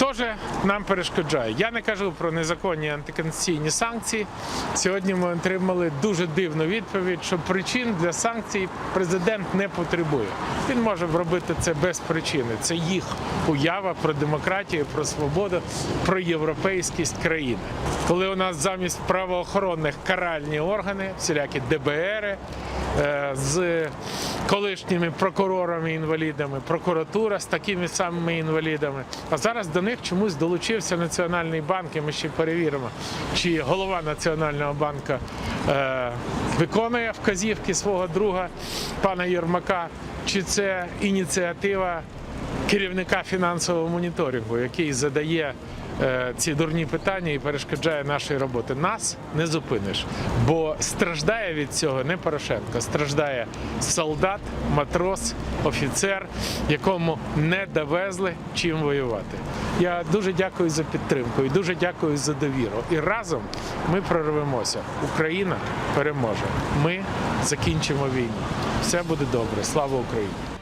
теж нам перешкоджає. Я не кажу про незаконні антиконституційні санкції. Сьогодні ми отримали дуже дивну відповідь, що причин для санкцій президент не потребує. Він може робити це без причини. Це їх уява про демократію, про свободу, про європейськість країни. Коли у нас замість правоохоронних каральні органи, всілякі ДБРи е, з колишніми прокурорами-інвалідами, прокуратура з такими самими інвалідами. А зараз до них чомусь долучився Національний банк, і ми ще перевіримо, чи голова Національного банку е, виконує вказівки свого друга пана Єрмака, чи це ініціатива керівника фінансового моніторингу, який задає е, ці дурні питання і перешкоджає нашій роботі. Нас не зупиниш, бо страждає від цього не Порошенко, страждає солдат, матрос, офіцер, якому не довезли чим воювати. Я дуже дякую за підтримку і дуже дякую за довіру. І разом ми прорвемося. Україна переможе. Ми закінчимо війну. Все буде добре. Слава Україні!